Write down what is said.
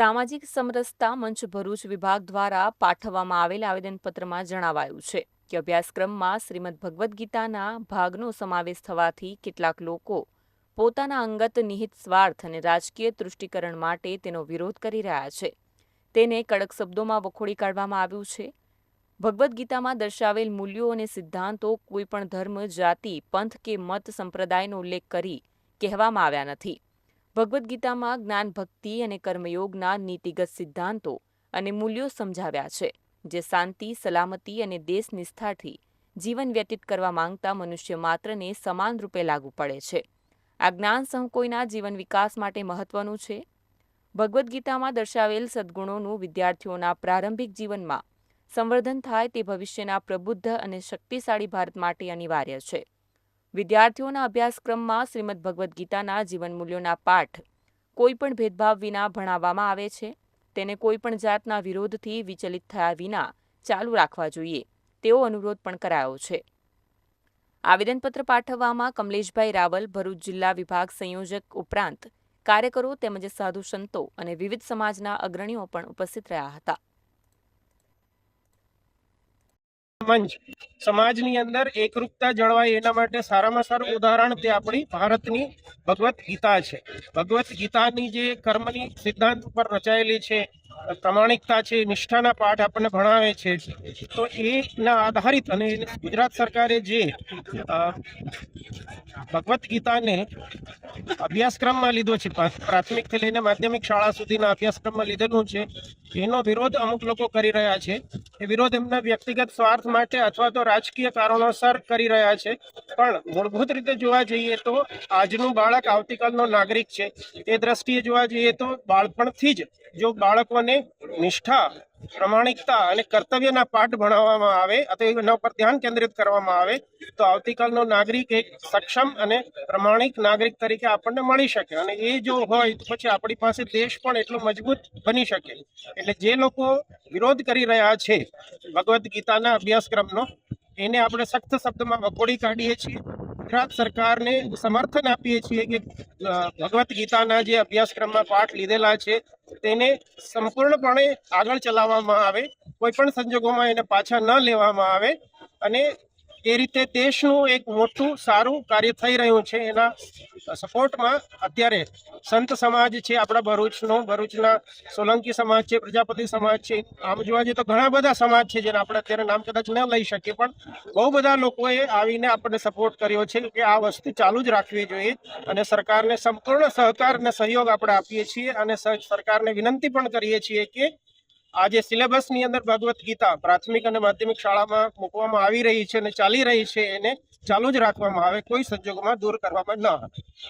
સામાજિક સમરસતા મંચ ભરૂચ વિભાગ દ્વારા પાઠવવામાં આવેલ આવેદનપત્રમાં જણાવાયું છે કે અભ્યાસક્રમમાં શ્રીમદ ભગવદ્ ગીતાના ભાગનો સમાવેશ થવાથી કેટલાક લોકો પોતાના અંગત નિહિત સ્વાર્થ અને રાજકીય તૃષ્ટિકરણ માટે તેનો વિરોધ કરી રહ્યા છે. તેને કડક શબ્દોમાં વખોડી કાઢવામાં આવ્યું છે. ભગવદ્ ગીતામાં દર્શાવેલ મૂલ્યો અને સિદ્ધાંતો કોઈપણ ધર્મ, જાતિ, પંથ કે મત સંપ્રદાયનો ઉલ્લેખ કરી કહેવામાં આવ્યા નથી. ભગવદ્ ગીતામાં જ્ઞાન ભક્તિ અને કર્મયોગના નીતિગત સિદ્ધાંતો અને મૂલ્યો સમજાવ્યા છે, જે શાંતિ, સલામતી અને દેશ નિષ્ઠાથી જીવન વ્યતીત કરવા માંગતા મનુષ્ય માત્રને સમાન રૂપે લાગુ પડે છે. આ જ્ઞાન સહ કોઈના જીવન વિકાસ માટે મહત્વનું છે. ભગવદ્ ગીતામાં દર્શાવેલ સદ્ગુણોનું વિદ્યાર્થીઓના પ્રારંભિક જીવનમાં સંવર્ધન થાય તે ભવિષ્યના પ્રબુદ્ધ અને શક્તિશાળી ભારત માટે અનિવાર્ય છે. વિદ્યાર્થીઓના અભ્યાસક્રમમાં શ્રીમદ ભગવદ્ ગીતાના જીવન મૂલ્યોના પાઠ કોઈપણ ભેદભાવ વિના ભણાવવામાં આવે છે? તેને કોઈપણ જાતના વિરોધથી વિચલિત થયા વિના ચાલુ રાખવા જોઈએ. તેવો અનુરોધ પણ કરાયો છે. આવેદનપત્ર પાઠવવામાં કમલેશભાઈ રાવલ, ભરૂચ જિલ્લા વિભાગ સંયોજક ઉપરાંત કાર્યકરો તેમજ સાધુ સંતો અને વિવિધ સમાજના અગ્રણીઓ પણ ઉપસ્થિત રહ્યા હતા. મંચ. સમાજની અંદર એકરૂપતા જળવાય એના માટે સારામાં સારું ઉદાહરણ તે આપણી ભારતની ભગવદ્ ગીતા છે. ભગવદ્ ગીતાની જે કર્મની સિદ્ધાંત ઉપર રચાયેલી છે પ્રમાણિકતા છે, નિષ્ઠાના પાઠ આપણને ભણાવે છે. તો એના આધારિત અને ગુજરાત સરકારે જે ભગવદ્ ગીતાને અભ્યાસક્રમમાં લીધો છે પ્રાથમિકથી લઈને માધ્યમિક શાળા સુધીના અભ્યાસક્રમમાં લીધેલું છે, એનો વિરોધ અમુક લોકો કરી રહ્યા છે. એ વિરોધ એમના વ્યક્તિગત સ્વાર્થ માટે અથવા તો રાજકીય કારણોસર કરી રહ્યા છે. પણ મૂળભૂત રીતે જોવા જઈએ તો આજનું બાળક આવતીકાલનો નાગરિક છે. એ દ્રષ્ટિએ જોવા જઈએ તો બાળપણથી જ જો બાળકોને નિષ્ઠા, પ્રમાણિકતા અને કર્તવ્યના પાઠ ભણાવવામાં આવે અથવા એના પર ધ્યાન કેન્દ્રિત કરવામાં આવે, તો આવતીકાલનો નાગરિક એક સક્ષમ અને પ્રમાણિક નાગરિક તરીકે આપણને મળી શકે. અને એ જો હોય તો પછી આપણી પાસે દેશ પણ એટલો મજબૂત બની શકે. એટલે જે લોકો વિરોધ કરી રહ્યા છે, ભગવદ્ ગીતાના અભ્યાસક્રમનો, એને આપણે સખ્ત શબ્દમાં વખોડી કાઢીએ છીએ. ગુજરાત સરકારને સમર્થન આપીએ છીએ કે ભગવદ્ ગીતાના જે અભ્યાસક્રમમાં પાઠ લીધેલા છે તેને સંપૂર્ણપણે આગળ ચલાવવામાં આવે કોઈ પણ સંજોગોમાં એને પાછા ન લેવામાં આવે અને એ રીતે દેશનું એક મોટું, સારું કાર્ય થઈ રહ્યું છે એના સપોર્ટમાં અત્યારે સંત સમાજ છે, આપણા ભરૂચનો, ભરૂચના સોલંકી સમાજ છે, પ્રજાપતિ સમાજ છે, આમ જોવા જઈએ તો ઘણા બધા સમાજ છે જેને આપણે અત્યારે નામ કદાચ ન લઈ શકીએ, પણ બહુ બધા લોકોએ આવીને આપણને સપોર્ટ કર્યો છે કે આ વસ્તુ ચાલુ જ રાખવી જોઈએ અને સરકારને સંપૂર્ણ સહકાર અને સહયોગ આપણે આપીએ છીએ અને સરકારને વિનંતી પણ કરીએ છીએ કે આ જે સિલેબસની અંદર ભગવદ્ ગીતા પ્રાથમિક અને માધ્યમિક શાળામાં મૂકવામાં આવી રહી છે અને ચાલી રહી છે એને ચાલુ જ રાખવામાં આવે કોઈ સંજોગોમાં દૂર કરવામાં ન આવે.